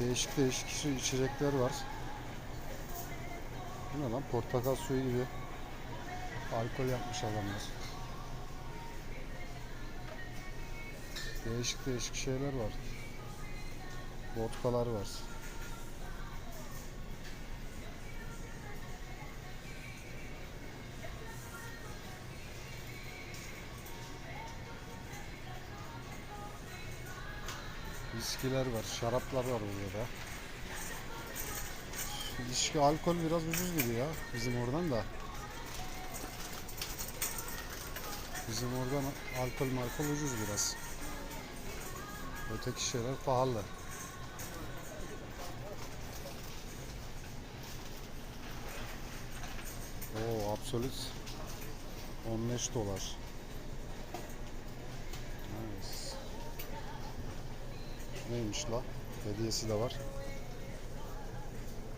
Değişik değişik içecekler var. Bu ne lan? Portakal suyu gibi. Alkol yapmış adamlar. Değişik değişik şeyler var. Vodkalar var. Viskiler var, şaraplar var burada da. Alkol biraz ucuz gibi ya bizim oradan da. Bizim oradan alkol markol ucuz biraz. Öteki şeyler pahalı. Oo absolut 15 dolar. Neymiş la? Hediyesi de var.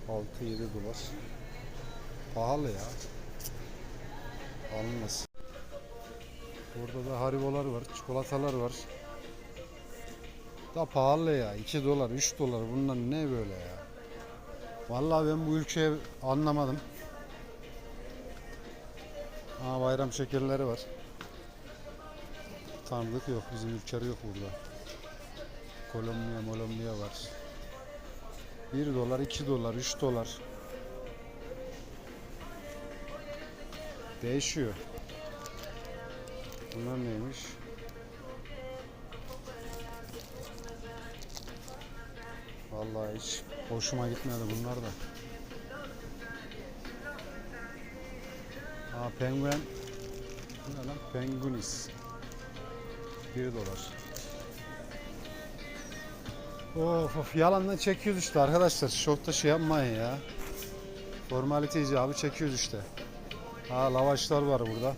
6-7 dolar. Pahalı ya. Alınmaz. Burada da haribolar var, çikolatalar var. Da pahalı ya. 2 dolar, 3 dolar. Bunlar ne böyle ya? Vallahi ben bu ülkeyi anlamadım. Aa bayram şekerleri var. Tanıdık yok. Bizim ülkede yok burada. Kolombiya, Molombiya var. 1 dolar, 2 dolar, 3 dolar. Değişiyor. Bunlar neymiş? Vallahi hiç hoşuma gitmedi bunlar da. Aa penguen. Ne lan? Pengunis. 1 dolar. Of of yalandan çekiyoruz işte arkadaşlar. Çok da şey yapmayın ya. Formalite icabı çekiyoruz işte. Ha lavaşlar var burada.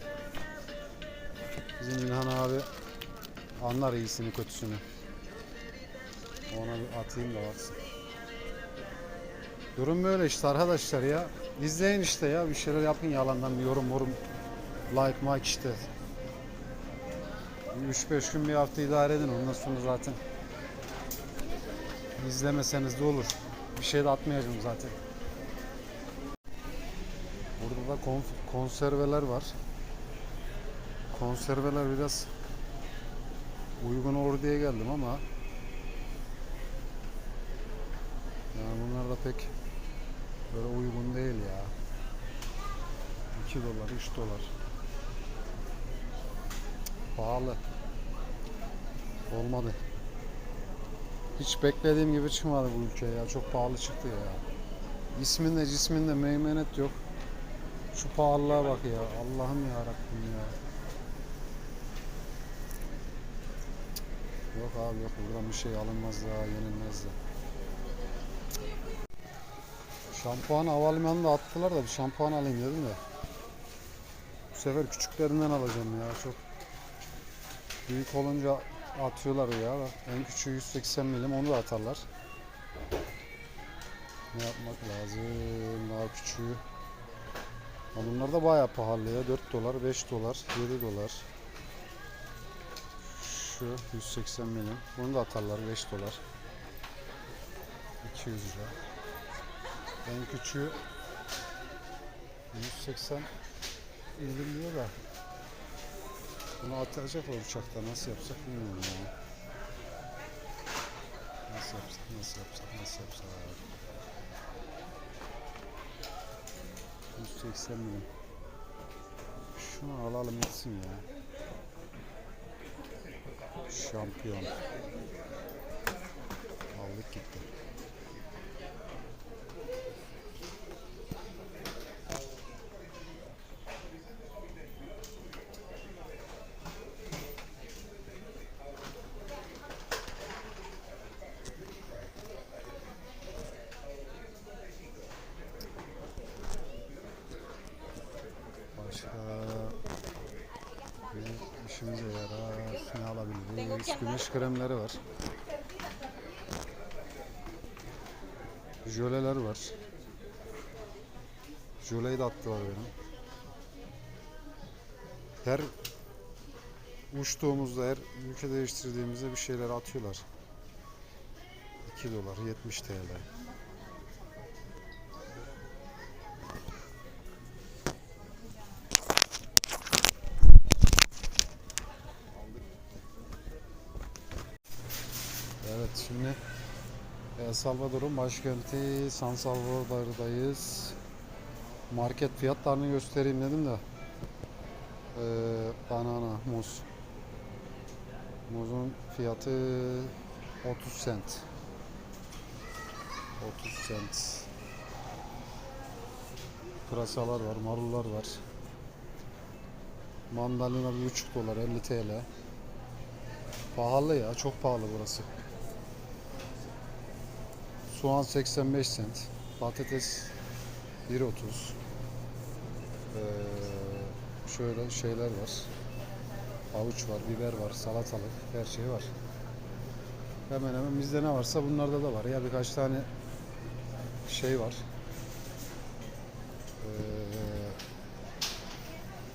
Bizim İlhan abi anlar iyisini kötüsünü. Ona bir atayım da baksın. Durum böyle işte arkadaşlar ya. İzleyin işte ya bir şeyler yapın yalandan bir yorum yorum like like işte. 3-5 gün bir hafta idare edin ondan sonra zaten izlemeseniz de olur. Bir şey de atmayacağım zaten. Burada da konserveler var. Konserveler biraz uygun olur diye geldim ama yani bunlar da pek böyle uygun değil ya. 2 dolar, 3 dolar. Pahalı. Olmadı. Hiç beklediğim gibi çıkmadı bu ülke ya. Çok pahalı çıktı ya. İsminde cisminde meymenet yok. Şu pahalılığa bak ya. Allah'ım ya Rabbim ya. Yok abi yok buradan bir şey alınmaz daha yenilmez de. Şampuan havalimanında attılar da bir şampuan alayım dedim de. Bu sefer küçüklerinden alacağım ya çok. Büyük olunca atıyorlar ya. En küçüğü 180 milim onu da atarlar. Ne yapmak lazım? Daha küçüğü. Ha bunlar da bayağı pahalı ya. 4 dolar, 5 dolar, 7 dolar. Şu 180 milim. Bunu da atarlar 5 dolar. 200 lira. En küçüğü 180 milim diyor da. Bunu atacaklar uçakta. Nasıl yapsak bilmiyorum ya. Nasıl yapsak, nasıl yapsak, nasıl yapsak. 180 milim. Şunu alalım gitsin ya. Şampiyon. Aldık gitti. Başka bizim işimize yarar. Ne alabiliriz? Güneş kremleri var. Jöleler var. Jöleyi de attılar benim. Her uçtuğumuzda, her ülke değiştirdiğimizde bir şeyler atıyorlar. 2 dolar 70 TL. Salvador'un başkenti San Salvador'dayız. Market fiyatlarını göstereyim dedim de. Ee, banana, muz. Muzun fiyatı 30 cent. 30 cent. Pırasalar var, marullar var. Mandalina 1,5 dolar 50 TL. Pahalı ya, çok pahalı burası. Soğan 85 cent. Patates 1.30. Ee, şöyle şeyler var. Havuç var, biber var, salatalık, her şey var. Hemen hemen bizde ne varsa bunlarda da var. Ya birkaç tane şey var. Ee,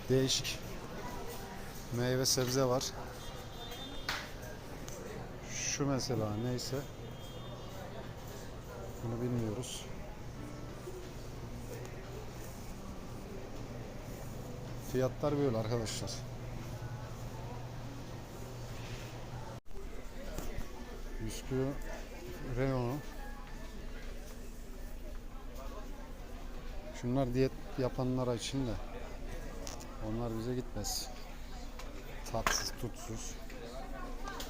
değişik meyve sebze var. Şu mesela neyse bunu bilmiyoruz. Fiyatlar böyle arkadaşlar. Bisküvi reyonu. Şunlar diyet yapanlar için de onlar bize gitmez. Tatsız, tutsuz.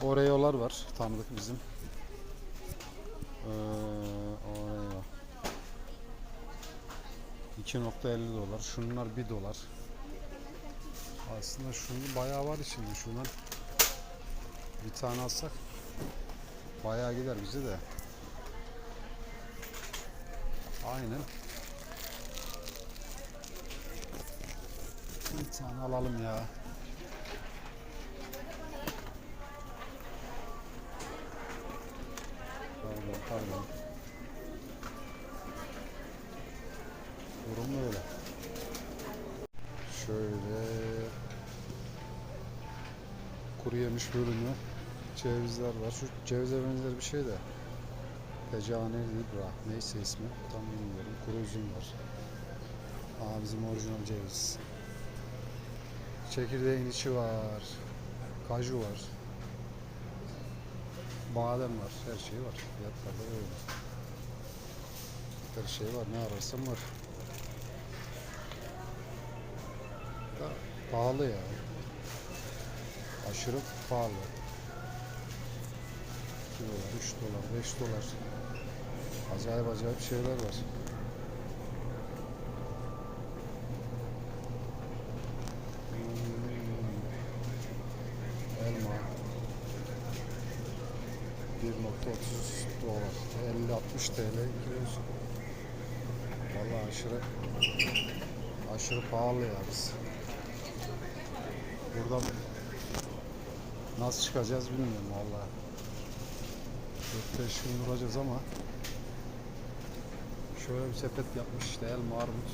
Oreo'lar var tanıdık bizim. Ee, Oreo. 2.50 dolar. Şunlar 1 dolar. Aslında şunu bayağı var içinde. Şundan bir tane alsak bayağı gider bize de. Aynen. Bir tane alalım ya. Pardon. Durum böyle. Şöyle kuru yemiş bölümü cevizler var. Şu cevize benzer bir şey de Tecane Libra neyse ismi tam bilmiyorum. Kuru üzüm var. Aa bizim orijinal ceviz. Çekirdeğin içi var. Kaju var. Badem var. Her şey var. Fiyatlar da öyle. Her şey var. Ne ararsan var. Da pahalı ya. Aşırı pahalı. 2 dolar, 3 dolar, 5 dolar. Acayip acayip şeyler var. Hmm. Elma. 1.30 dolar. 50-60 TL kilosu. Vallahi aşırı aşırı pahalı ya biz. Buradan nasıl çıkacağız bilmiyorum vallahi. 4-5 gün duracağız ama şöyle bir sepet yapmış işte elma, armut,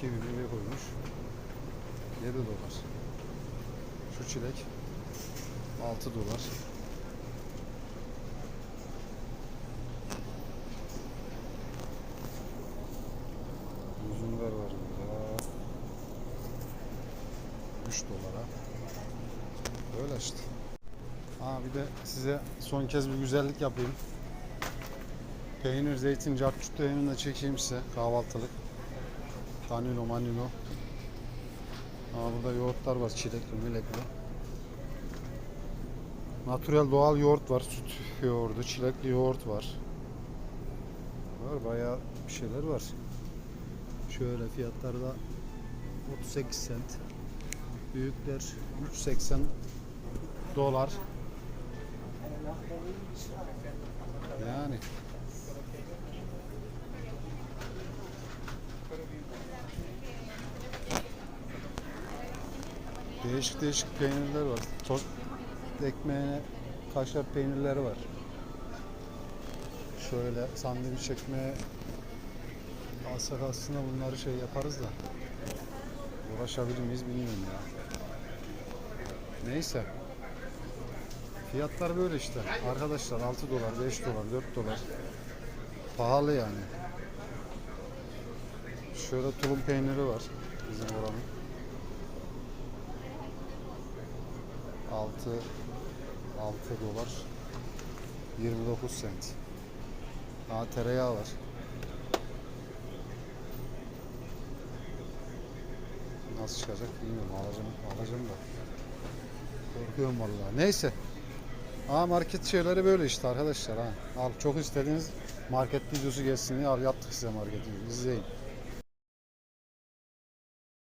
kivi, meyve koymuş. 7 dolar. Şu çilek 6 dolar. Üzümler var burada. 3 dolara. Böyle işte. Ha bir de size son kez bir güzellik yapayım. Peynir, zeytin, cartçut de çekeyim size kahvaltılık. Danilo, manilo. Ha burada yoğurtlar var çilekli, melekli. Natürel doğal yoğurt var, süt yoğurdu, çilekli yoğurt var. Var bayağı bir şeyler var. Şöyle fiyatları da 38 cent. Büyükler 3.80 dolar. Yani değişik değişik peynirler var. Tost ekmeğine kaşar peynirleri var. Şöyle sandviç ekmeğe alsak aslında bunları şey yaparız da uğraşabilir miyiz bilmiyorum ya. Neyse. Fiyatlar böyle işte. Arkadaşlar 6 dolar, 5 dolar, 4 dolar. Pahalı yani. Şöyle tulum peyniri var bizim oranın. 6 6 dolar 29 sent. Aa tereyağı var. Nasıl çıkacak bilmiyorum. Alacağım, alacağım da. Korkuyorum vallahi. Neyse. Aa market şeyleri böyle işte arkadaşlar ha. Al çok istediğiniz market videosu gelsin diye al yaptık size market videosu. İzleyin.